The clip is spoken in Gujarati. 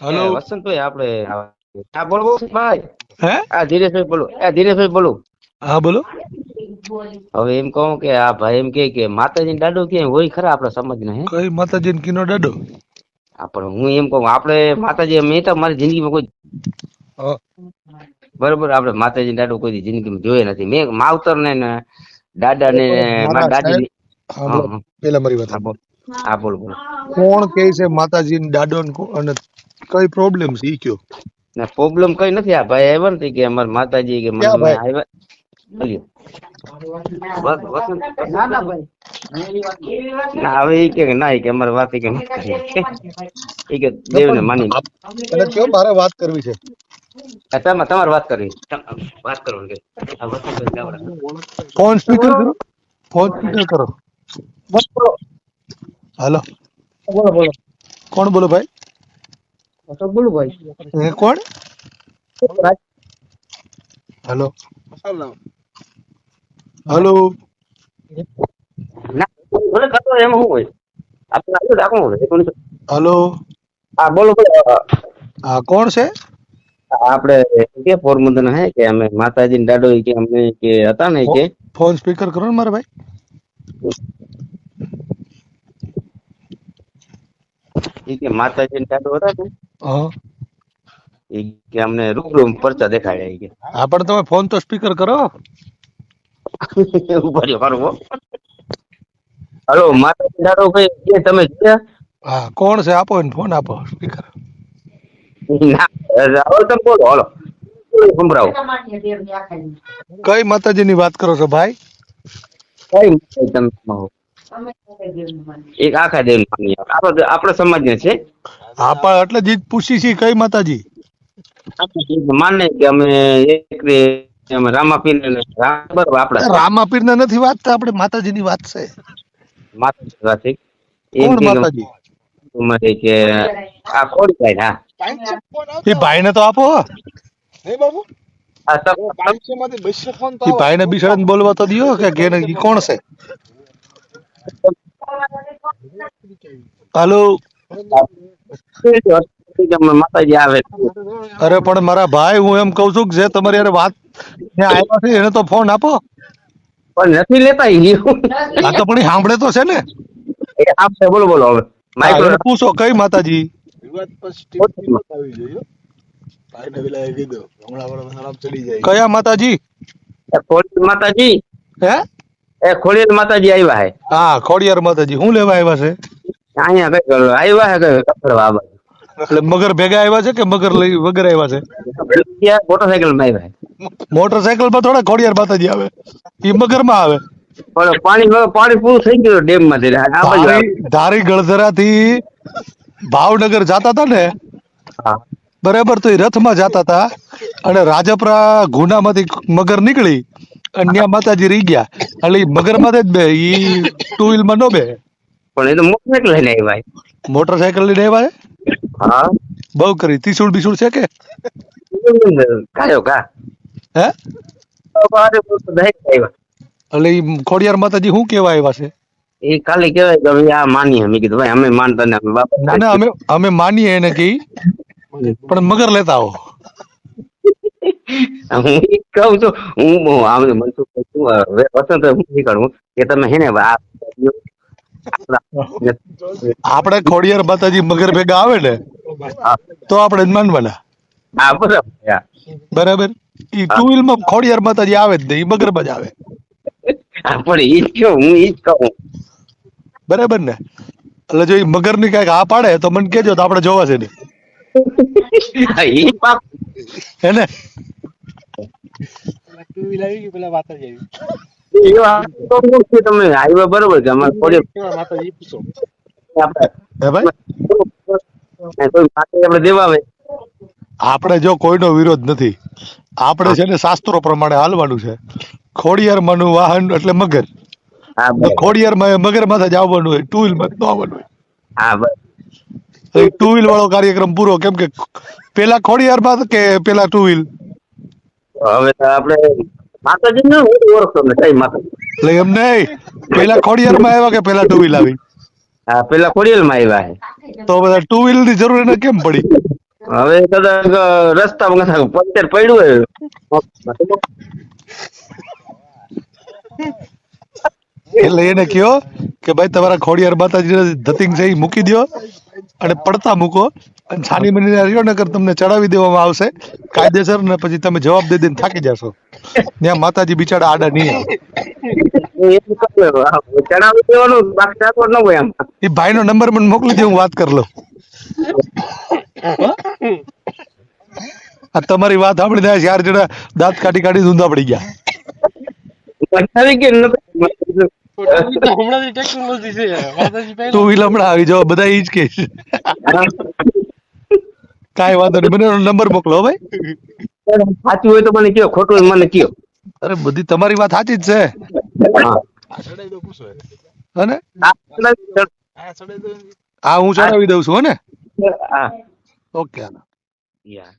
હલો? વસંતભાઈ આપણે હા બોલો બોલો ભાઈ. હે? આ ધીરેશભાઈ બોલો. એ ધીરેશભાઈ બોલો. હા બોલો. હવે એમ કહું કે આ ભાઈ એમ કે કે માતાજી દાડો ક્યાંય હોય ખરા આપણા સમાજના હે? કઈ માતાજી કિનો દાડો? આ પણ હું એમ કહું આપણે માતાજી મેં તો મારી જિંદગીમાં કોઈ બરોબર આપણે માતાજી દાડો કોઈ જિંદગીમાં જોયે નથી. મેં માવતર ને ને દાદા ને મારા દાદી હા હા, પેલા મારી વાત હા બોલ. બોલ કોણ કે છે માતાજી દાડો ને અને કઈ પ્રોબ્લેમ છે ઈ કયો? ના પ્રોબ્લેમ કઈ નથી. આ ભાઈ આવ્યા નથી કે અમાર માતાજી કે મને આવ્યા. બોલ્યો. ના હવે ઈ કે ના કે અમારે વાત કે. ઈ કે દેવને માની કયો મારે વાત કરવી છે? તમારે તમારે વાત કરવી. વાત કરો કે. ફોન સ્પીકર કરો. ફોન સ્પીકર કરો. હાલો બોલો બોલો. કોણ બોલો ભાઈ? અશોક બોલું ભાઈ એ કોણ હેલો હેલો. હા બોલો હા કોણ છે? આપણે કે પોરબંદર હે કે અમે માતાજી દાડો કે અમે કે હતા ને કે? ફોન સ્પીકર કરો ને મારા ભાઈ. કે માતાજી દાડો હતા ને હા. ઈ કે અમને રૂબરૂ પરચા દેખાડ્યા કે. હા પણ તમે ફોન તો સ્પીકર કરો. ઊભા રહ્યો ખરું હલો માતાજી દાડો કઈ કે તમે જોયા હા કોણ છે? આપો ને ફોન આપો સ્પીકર ના હવે તમે બોલો હલો. સંભળાવો. કઈ માતાજી ની વાત કરો છો ભાઈ? કઈ તમે? એક આખા દેવ આપડે આપડે સમાજ ને છે. હા એટલે જ પૂછી છે કઈ માતાજી? માને કે અમે એક રામાપીર ને બરોબર આપડા રામાપીર ને નથી વાત આપણે? માતાજી ની વાત છે. માતાજી વાત છે. માતાજી? કે આ કોણ ભાઈ હા. એ ભાઈ ને તો આપો ભાઈ ને બિચારા બોલવા તો દિયો કે કોણ છે? હાલો. માતાજી આવે અરે પણ મારા ભાઈ હું એમ કઉ છું કે જે તમારી અરે વાત આવ્યા છે એને તો ફોન આપો. પણ નથી લેતા આ તો પણ સાંભળે તો છે ને. આપશે બોલો બોલો હવે. માઇક્રો પૂછો કઈ માતાજી? કયા માતાજી? માતાજી. હે? એ ખોડિયાર માતાજી આવ્યા હે. હા ખોડિયાર માતાજી હું લેવા આવ્યા છે? અહીંયા કઈ આવ્યા હે કઈ કપડવા એટલે મગર ભેગા આવ્યા છે કે મગર લઈ વગર આવ્યા છે? મોટરસાયકલમાં આવ્યા મોટરસાયકલમાં થોડા ખોડિયાર માતાજી આવે. એ મગરમાં આવે. પણ પાણી પાણી પૂરું થઈ ગયું ડેમમાંથી. ધારી ધારી ગળધરા થી ભાવનગર જાતા હતા ને? બરાબર તો એ રથમાં જાતા હતા અને રાજપરા ગુનામાંથી મગર નીકળી અને ત્યાં માતાજી રહી ગયા. એટલે મગર માથે જ બે ઈ ટુ વ્હીલમાં નો બે. પણ એ તો મોટરસાયકલ લઈને આવ્યા મોટરસાયકલ લઈને આવ્યા હા? બહુ કરી. ત્રિશુળ બિશુળ છે કે? કાયો કા? હે? એટલે ઈ ખોડિયાર માતાજી શું કેવા આવ્યા છે? એ ખાલી કહેવાય કે ભાઈ આ માની અમે કીધું ભાઈ અમે માનતા ને બાપા ના ના અમે અમે માનીએ એને કે પણ મગર લેતા આવો. હું કહું છું હું આમ મનસુખ છું, હવે વસંત હું શીખવાડું કે તમે હે ને આપણે ખોડિયાર માતાજી મગર ભેગા આવે ને તો આપણે જ માનવાના. હા બરાબર બરાબર? ઈ ટુ વ્હીલમાં ખોડિયાર માતાજી આવે જ નહીં ઈ મગર જ આવે. પણ ઈ કહું હું ઈ કહું. બરાબર ને? એટલે જો ઈ મગરની કંઈક આ પાડે તો મને કેજો તો આપણે જોવા છે ને હા, વાત તમે બરોબર અમારે આપણે હે ભાઈ? આપણે દેવા આવે આપણે જો કોઈનો વિરોધ નથી. આપણે છે ને શાસ્ત્રો પ્રમાણે હાલવાનું છે. ખોડિયાર માનું વાહન એટલે મગર. ખોડિયાર માં મગર માથે જ આવવાનું હોય ટુ વ્હીલમાં આવવાનું હોય. હા બસ ટુ વ્હીલ વાળો કાર્યક્રમ પૂરો કેમ કે પેલા ખોડિયાર માં કે પેલા ટુ વ્હીલ હવે આપણે માતાજી ને હું ઓળખતો ને કઈ માતાજી. એટલે એમ નહીં પેલા ખોડિયાર માં આવ્યા કે પેલા ટુ વ્હીલ આવી? હા પેલા ખોડિયાર માં આવ્યા છે. તો બધા ટુ વ્હીલની જરૂર એને કેમ પડી? હવે કદાચ રસ્તામાં કદાચ પંચર પડ્યું હોય. એટલે એને કયો કે ભાઈ તમારા ખોડિયાર માતાજી ધતિંગ છે મૂકી દ્યો અને પડતા મૂકો. અને છાની મની રહ્યો નગર તમને ચડાવી દેવામાં આવશે. કાયદેસર ને પછી તમે જવાબ દે દઈને થાકી જશો. ત્યાં માતાજી બિચારા આડા નહીં આવે. એ ભાઈ ન હોય આમ. એ ભાઈનો નંબર મને મોકલી દે હું વાત કરી લઉં. આ તમારી વાત સાંભળી થાય ચાર જણા દાંત કાઢી કાઢી ઊંધા પડી ગયા. તું ઈ હમણાં આવી જાવ બધા જ કે કાંઈ વાંધો નહીં. મને નંબર મોકલો ભાઈ. સાચું હોય તો મને કયો ખોટું હોય મને કયો. અરે બધી તમારી વાત સાચી જ છે. હા. પૂછો અને આ હું ચડાવી દઉં. છું હો ને? હા. Okay yeah.